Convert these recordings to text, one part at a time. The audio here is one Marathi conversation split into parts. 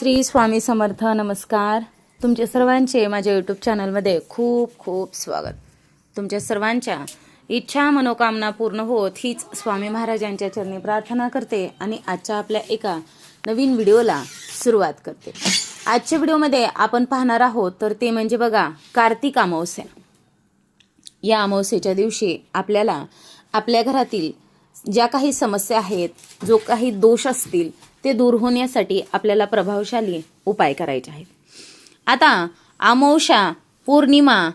श्री स्वामी समर्थ नमस्कार. तुमचे सर्वांचे माझ्या यूट्यूब चॅनलमध्ये खूप खूप स्वागत. तुमच्या सर्वांच्या इच्छा मनोकामना पूर्ण होत हीच स्वामी महाराजांच्या चरणी प्रार्थना करते आणि आजच्या आपल्या एका नवीन व्हिडिओला सुरुवात करते. आजच्या व्हिडिओमध्ये आपण पाहणार आहोत तर ते म्हणजे बघा कार्तिक अमावस्या. या अमावस्येच्या दिवशी आपल्याला आपल्या घरातील ज्या काही समस्या आहेत जो काही दोष असतील ते दूर होण्यासाठी आपल्याला प्रभावशाली उपाय करायचे आहेत. आता अमावस्या पौर्णिमा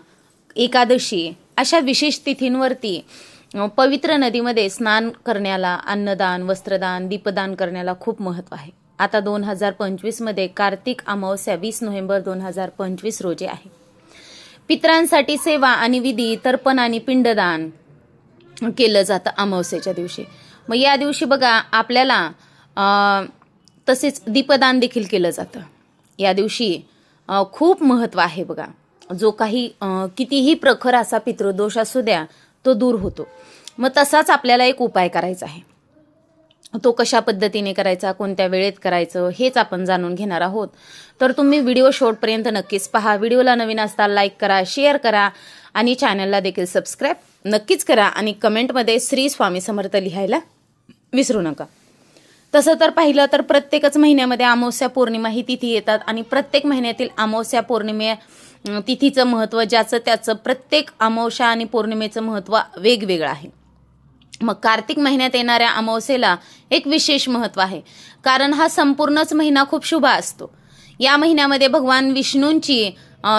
एकादशी अशा विशेष तिथींवरती पवित्र नदीमध्ये स्नान करण्याला अन्नदान वस्त्रदान दीपदान करण्याला खूप महत्त्व आहे. आता दोन हजार पंचवीसमध्ये कार्तिक अमावस्या वीस नोव्हेंबर दोन हजार पंचवीस रोजी आहे. पितरांसाठी सेवा आणि विधी तर्पण आणि पिंडदान केलं जातं अमावस्येच्या दिवशी. मग या दिवशी बघा आपल्याला तसेच दीपदान देखील केलं जातं. या दिवशी खूप महत्त्व आहे बघा. जो काही कितीही प्रखर असा पितृदोष असू द्या तो दूर होतो. मग तसाच आपल्याला एक उपाय करायचा आहे. तो कशा पद्धतीने करायचा कोणत्या वेळेत करायचं हेच आपण जाणून घेणार आहोत. तर तुम्ही व्हिडिओ शेवटपर्यंत नक्कीच पहा. व्हिडिओला नवीन असता लाईक करा शेअर करा आणि चॅनलला देखील सबस्क्राईब नक्कीच करा आणि कमेंटमध्ये श्री स्वामी समर्थ लिहायला विसरू नका. तसं तर पाहिलं तर प्रत्येकच महिन्यामध्ये अमावस्या पौर्णिमा ही तिथी येतात आणि प्रत्येक महिन्यातील अमावस्या पौर्णिमे तिथीचं महत्त्व ज्याचं त्याचं प्रत्येक अमावस्या आणि पौर्णिमेचं महत्त्व वेगवेगळं आहे. मग कार्तिक महिन्यात येणाऱ्या अमावस्येला एक विशेष महत्त्व आहे. कारण हा संपूर्णच महिना खूप शुभ असतो. या महिन्यामध्ये भगवान विष्णूंची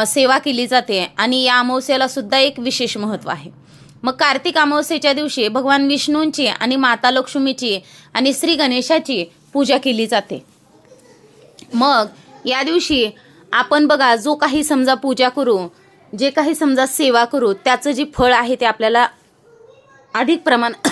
सेवा केली जाते आणि या अमावस्येला सुद्धा एक विशेष महत्त्व आहे. मग कार्तिक अमावस्येच्या दिवशी भगवान विष्णूंची आणि माता लक्ष्मीची आणि श्री गणेशाची पूजा केली जाते. मग या दिवशी आपण बघा जो काही समजा पूजा करू जे काही समजा सेवा करू त्याचं जे फळ आहे ते आपल्याला अधिक प्रमाण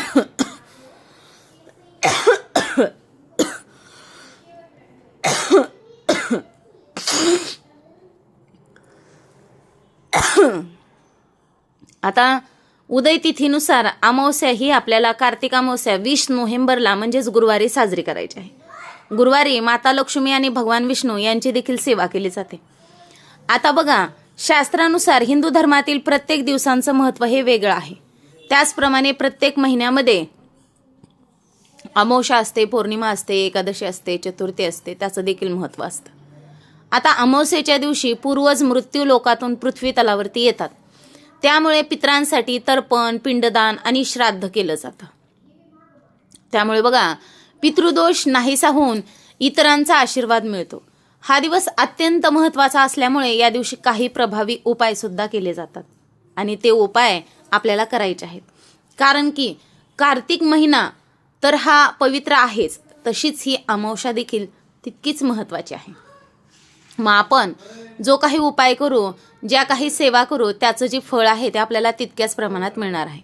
आता उदय तिथीनुसार अमावस्या ही आपल्याला कार्तिक अमावस्या वीस नोव्हेंबरला म्हणजेच गुरुवारी साजरी करायची आहे. गुरुवारी माता लक्ष्मी आणि भगवान विष्णू यांची देखील सेवा केली जाते. आता बघा शास्त्रानुसार हिंदू धर्मातील प्रत्येक दिवसांचं महत्त्व हे वेगळं आहे. त्याचप्रमाणे प्रत्येक महिन्यामध्ये अमावस्या असते पौर्णिमा असते एकादशी असते चतुर्थी असते त्याचं देखील महत्त्व असतं. आता अमावस्येच्या दिवशी पूर्वज मृत्यू लोकातून पृथ्वी तलावरती येतात. त्यामुळे पितरांसाठी तर्पण पिंडदान आणि श्राद्ध केलं जातं. त्यामुळे बघा पितृदोष नाहीसा होऊन इतरांचा आशीर्वाद मिळतो. हा दिवस अत्यंत महत्त्वाचा असल्यामुळे या दिवशी काही प्रभावी उपायसुद्धा केले जातात. आणि ते उपाय आपल्याला करायचे आहेत. कारण की कार्तिक महिना तर हा पवित्र आहेच. तशीच ही अमावशा देखील तितकीच महत्त्वाची आहे. मग आपण जो काही उपाय करू ज्या काही सेवा करू त्याचं जे फळ आहे ते आपल्याला तितक्याच प्रमाणात मिळणार आहे.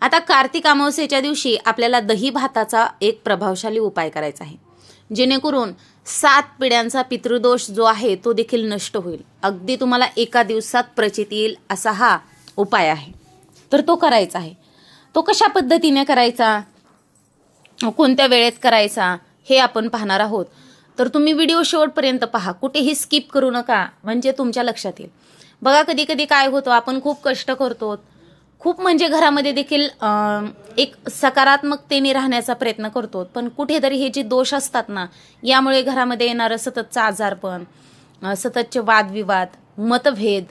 आता कार्तिक अमावस्येच्या दिवशी आपल्याला दही भाताचा एक प्रभावशाली उपाय करायचा आहे. जेणेकरून सात पिढ्यांचा पितृदोष जो आहे तो देखील नष्ट होईल. अगदी तुम्हाला एका दिवसात प्रचित येईल असा हा उपाय आहे. तर तो करायचा आहे. तो कशा पद्धतीने करायचा? कोणत्या वेळेत करायचा? हे आपण पाहणार आहोत. तर तुम्ही व्हिडिओ शेवटपर्यंत पहा. कुठेही स्किप करू नका. म्हणजे तुमच्या लक्षात येईल. बघा कधी कधी काय होतं आपण खूप कष्ट करतो. खूप म्हणजे घरामध्ये देखील एक सकारात्मकतेने राहण्याचा प्रयत्न करतो. पण कुठेतरी हे जे दोष असतात ना यामुळे घरामध्ये येणारं सततचं आजारपण सततचे वादविवाद मतभेद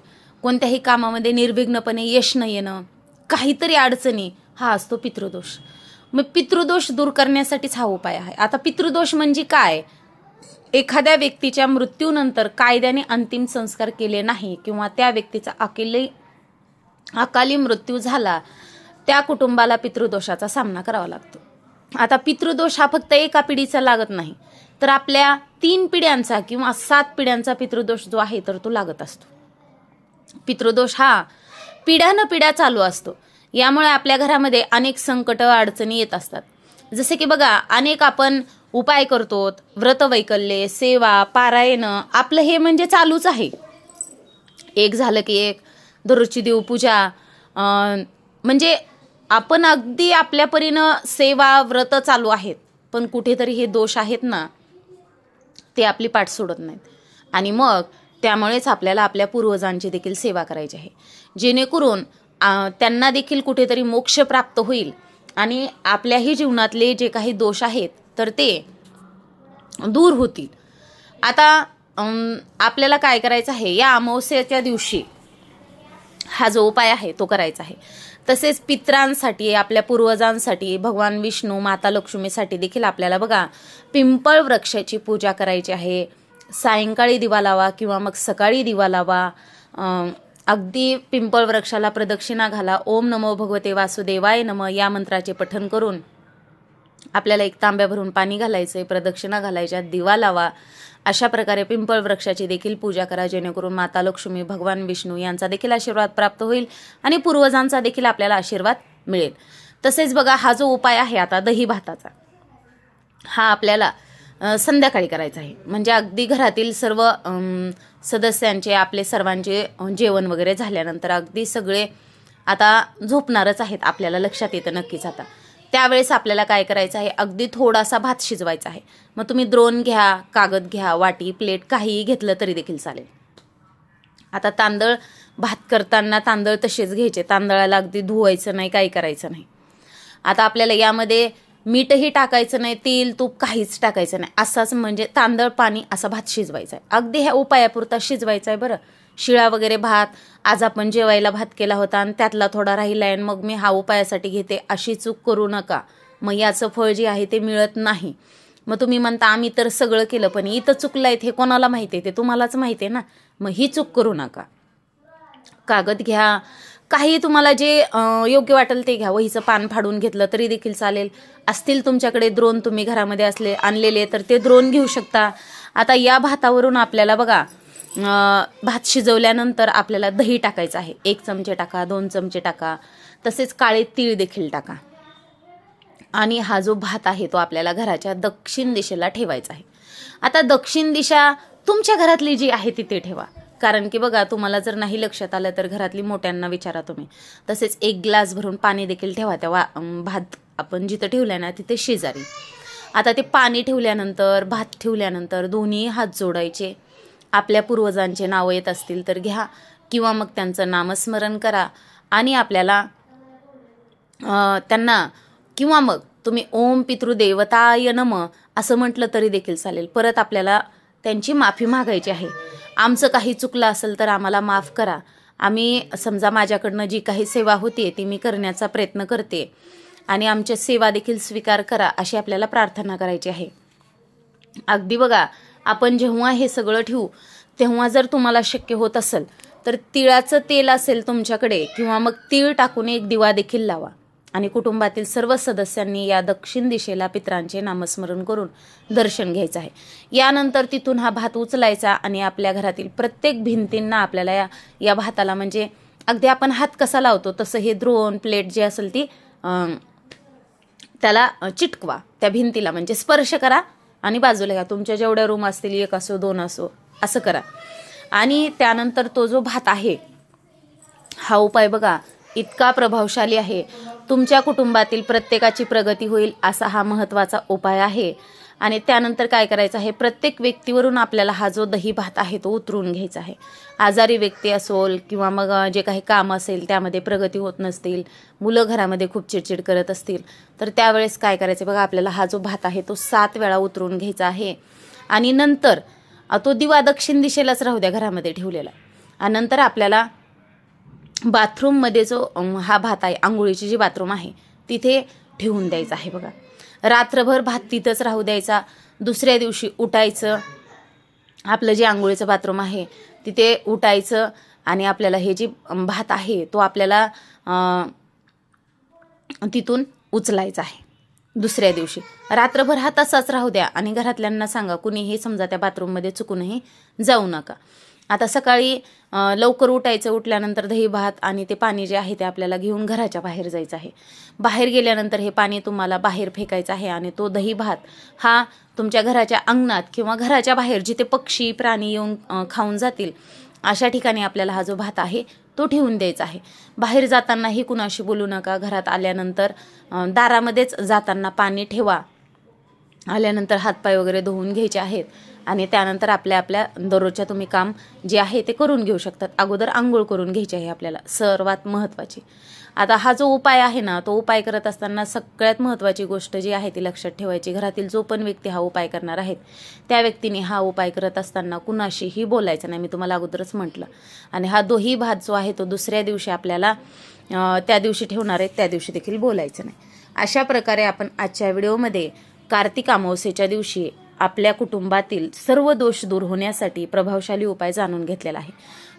कोणत्याही कामामध्ये निर्विघ्नपणे यश न येणं काहीतरी अडचणी हा असतो पितृदोष. मग पितृदोष दूर करण्यासाठीच हा उपाय आहे. आता पितृदोष म्हणजे काय? एखाद्या व्यक्तीच्या मृत्यूनंतर कायद्याने अंतिम संस्कार केले नाही किंवा त्या व्यक्तीचा अकेली अकाली मृत्यू झाला त्या कुटुंबाला पितृदोषाचा सामना करावा लागतो. आता पितृदोष हा फक्त एका पिढीचा लागत नाही तर आपल्या तीन पिढ्यांचा किंवा सात पिढ्यांचा पितृदोष जो आहे तर तो लागत असतो. पितृदोष हा पिढ्यानपिढ्या चालू असतो. यामुळे आपल्या घरामध्ये अनेक संकट अडचणी येत असतात. जसे की बघा अनेक आपण उपाय करतो व्रतवैकल्ये सेवा पारायणं आपलं हे म्हणजे चालूच आहे. एक झालं की एक दररोजची देवपूजा म्हणजे आपण अगदी आपल्या परीनं सेवा व्रत चालू आहेत पण कुठेतरी हे दोष आहेत ना ते आपली पाठ सोडत नाहीत. आणि मग त्यामुळेच आपल्याला आपल्या पूर्वजांची देखील सेवा करायची आहे. जेणेकरून त्यांना देखील कुठेतरी मोक्ष प्राप्त होईल आणि आपल्याही जीवनातले जे काही दोष आहेत तर ते दूर होतील. आता आपल्याला काय करायचं आहे? या अमावस्येच्या दिवशी हा जो उपाय आहे तो करायचा आहे. तसेच पित्रांसाठी आपल्या पूर्वजांसाठी भगवान विष्णू माता लक्ष्मीसाठी देखील आपल्याला बघा पिंपळ वृक्षाची पूजा करायची आहे. सायंकाळी दिवा लावा किंवा मग सकाळी दिवा लावा. अगदी पिंपळ वृक्षाला प्रदक्षिणा घाला. ओम नमो भगवते वासुदेवाय नम या मंत्राचे पठन करून आपल्याला एक तांब्या भरून पाणी घालायचं आहे प्रदक्षिणा घालायच्या दिवा लावा. अशा प्रकारे पिंपळ वृक्षाची देखील पूजा करा जेणेकरून माता लक्ष्मी भगवान विष्णू यांचा देखील आशीर्वाद प्राप्त होईल आणि पूर्वजांचा देखील आपल्याला आशीर्वाद मिळेल. तसेच बघा हा जो उपाय आहे आता दही भाताचा हा आपल्याला संध्याकाळी करायचा आहे. म्हणजे अगदी घरातील सर्व सदस्यांचे आपले सर्वांचे जेवण वगैरे झाल्यानंतर अगदी सगळे आता झोपणारच आहेत आपल्याला लक्षात येतं नक्कीच आता. त्यावेळेस आपल्याला काय करायचं आहे? अगदी थोडासा भात शिजवायचा आहे. मग तुम्ही द्रोण घ्या कागद घ्या वाटी प्लेट काहीही घेतलं तरी देखील चालेल. आता तांदळ भात करताना तांदळ तसेच घ्यायचे. तांदळाला अगदी धुवायचं नाही काही करायचं नाही. आता आपल्याला यामध्ये मीठही टाकायचं नाही तेल तूप काहीच टाकायचं नाही. असाच म्हणजे तांदळ पाणी असा भात शिजवायचा आहे. अगदी ह्या उपायापुरता शिजवायचा आहे बरं. शिळा वगैरे भात आज आपण जेवायला भात केला होता आणि त्यातला थोडा राहिला आहे आणि मग मी हा उपायासाठी घेते अशी चूक करू नका. मग याचं फळ जे आहे ते मिळत नाही. मग तुम्ही म्हणता आम्ही तर सगळं केलं पण इथं चुकलं आहे हे कोणाला माहिती आहे? ते तुम्हालाच माहिती आहे ना. मग ही चूक करू नका. कागद घ्या. काही तुम्हाला जे योग्य वाटेल ते घ्या. वहीचं पान फाडून घेतलं तरी देखील चालेल. असतील तुमच्याकडे द्रोण तुम्ही घरामध्ये असले आणलेले तर ते द्रोण घेऊ शकता. आता या भातावरून आपल्याला बघा भात शिजवल्यानंतर आपल्याला दही टाकायचं आहे. एक चमचे टाका दोन चमचे टाका. तसेच काळे तीळ देखील टाका. आणि हा जो भात आहे तो आपल्याला घराच्या दक्षिण दिशेला ठेवायचा आहे. आता दक्षिण दिशा तुमच्या घरातली जी आहे तिथे ठेवा. कारण की बघा तुम्हाला जर नाही लक्षात आलं तर घरातली मोठ्यांना विचारा तुम्ही. तसेच एक ग्लास भरून पाणी देखील ठेवा. त्या वा भात आपण जिथं ठेवल्या ना तिथे शेजारी. आता ते पाणी ठेवल्यानंतर भात ठेवल्यानंतर दोन्ही हात जोडायचे. आपल्या पूर्वजांचे नावं येत असतील तर घ्या किंवा मग त्यांचं नामस्मरण करा. आणि आपल्याला त्यांना किंवा मग तुम्ही ओम पितृदेवताय नम असं म्हटलं तरी देखील चालेल. परत आपल्याला त्यांची माफी मागायची आहे. आमचं काही चुकलं असेल तर आम्हाला माफ करा. आम्ही समजा माझ्याकडनं जी काही सेवा होती ती मी करण्याचा प्रयत्न करते. आणि आमच्या सेवा देखील स्वीकार करा अशी आपल्याला प्रार्थना करायची आहे. अगदी बघा आपण जेव्हा हे सगळं ठेवू तेव्हा जर तुम्हाला शक्य होत असेल तर तिळाचं तेल असेल तुमच्याकडे किंवा मग तीळ टाकून एक दिवा देखील लावा. आणि कुटुंबातील सर्व सदस्यांनी या दक्षिण दिशेला पित्रांचे नामस्मरण करून दर्शन घ्यायचं आहे. यानंतर तिथून हा भात उचलायचा आणि आपल्या घरातील प्रत्येक भिंतींना आपल्याला या या भाताला म्हणजे अगदी आपण हात कसा लावतो तसं हे द्रोण प्लेट जे असेल ती त्याला चिटकवा. त्या भिंतीला म्हणजे स्पर्श करा. आणि बाजूला घ्या. तुमच्या जेवढ्या रूम असतील एक असो दोन असो असं करा. आणि त्यानंतर तो जो भात आहे हा उपाय बघा. इतका प्रभावशाली आहे. तुमच्या कुटुंबातील प्रत्येकाची प्रगती होईल असा हा महत्त्वाचा उपाय आहे. आणि त्यानंतर काय करायचं आहे? प्रत्येक व्यक्तीवरून आपल्याला हा जो दही भात आहे तो उतरून घ्यायचा आहे. आजारी व्यक्ती असोल किंवा मग जे काही काम असेल त्यामध्ये प्रगती होत नसतील मुलं घरामध्ये खूप चिडचिड करत असतील तर त्यावेळेस काय करायचं? बघा आपल्याला हा जो भात आहे तो सात वेळा उतरून घ्यायचा आहे. आणि नंतर तो दिवा दक्षिण दिशेलाच राहू द्या घरामध्ये ठेवलेला. आणि नंतर आपल्याला बाथरूममध्ये जो हा भात आहे आंघोळीची जी बाथरूम आहे तिथे ठेवून द्यायचा आहे बघा. रात्रभर भात तिथंच राहू द्यायचा. दुसऱ्या दिवशी उठायचं. आपलं जे आंघोळीचं बाथरूम आहे तिथे उठायचं आणि आपल्याला हे जे भात आहे तो आपल्याला तिथून उचलायचा आहे. दुसऱ्या दिवशी. रात्रभर हा तसाच राहू द्या आणि घरातल्यांना सांगा कुणीही समजा त्या बाथरूममध्ये चुकूनही जाऊ नका. आता सकाळी लवकर उठायचं उठल्यानंतर दही भात आणि ते पाणी जे आहे ते आपल्याला घेऊन घराच्या बाहेर जायचं आहे. बाहेर गेल्यानंतर हे पाणी तुम्हाला बाहेर फेकायचं आहे आणि तो दही भात हा तुमच्या घराच्या अंगणात किंवा घराच्या बाहेर जिथे पक्षी प्राणी येऊन खाऊन जातील अशा ठिकाणी आपल्याला हा जो भात आहे तो ठेवून द्यायचा आहे. बाहेर जातानाही कुणाशी बोलू नका. घरात आल्यानंतर दारामध्येच जाताना पाणी ठेवा. आल्यानंतर हातपाय वगैरे धुवून घ्यायचे आहेत. आणि त्यानंतर आपल्या आपल्या दररोजच्या तुम्ही काम जे आहे ते करून घेऊ शकतात. अगोदर आंघोळ करून घ्यायची आहे आपल्याला. सर्वात महत्त्वाची आता हा जो उपाय आहे ना तो उपाय करत असताना सगळ्यात महत्त्वाची गोष्ट जी आहे ती लक्षात ठेवायची. घरातील जो पण व्यक्ती हा उपाय करणार आहेत त्या व्यक्तीने हा उपाय करत असताना कुणाशीही बोलायचं नाही. मी तुम्हाला अगोदरच म्हटलं. आणि हा दोही भात जो आहे तो दुसऱ्या दिवशी आपल्याला त्या दिवशी ठेवणार आहेत त्या दिवशी देखील बोलायचं नाही. अशा प्रकारे आपण आजच्या व्हिडिओमध्ये कार्तिक अमावस्येच्या दिवशी आपल्या कुटुंबातील सर्व दोष दूर होण्यासाठी प्रभावशाली उपाय जाणून घेतलेला आहे.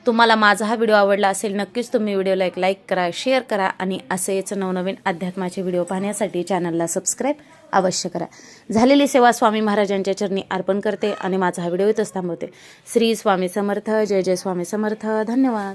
तुम्हाला माझा हा व्हिडिओ आवडला असेल नक्कीच तुम्ही व्हिडिओला एक लाईक करा शेअर करा आणि असेच नवनवीन अध्यात्माचे व्हिडिओ पाहण्यासाठी चॅनलला सबस्क्राईब अवश्य करा. झालेली सेवा स्वामी महाराजांच्या चरणी अर्पण करते आणि माझा हा व्हिडिओ इथंच थांबवते. श्री स्वामी समर्थ जय जय स्वामी समर्थ. धन्यवाद.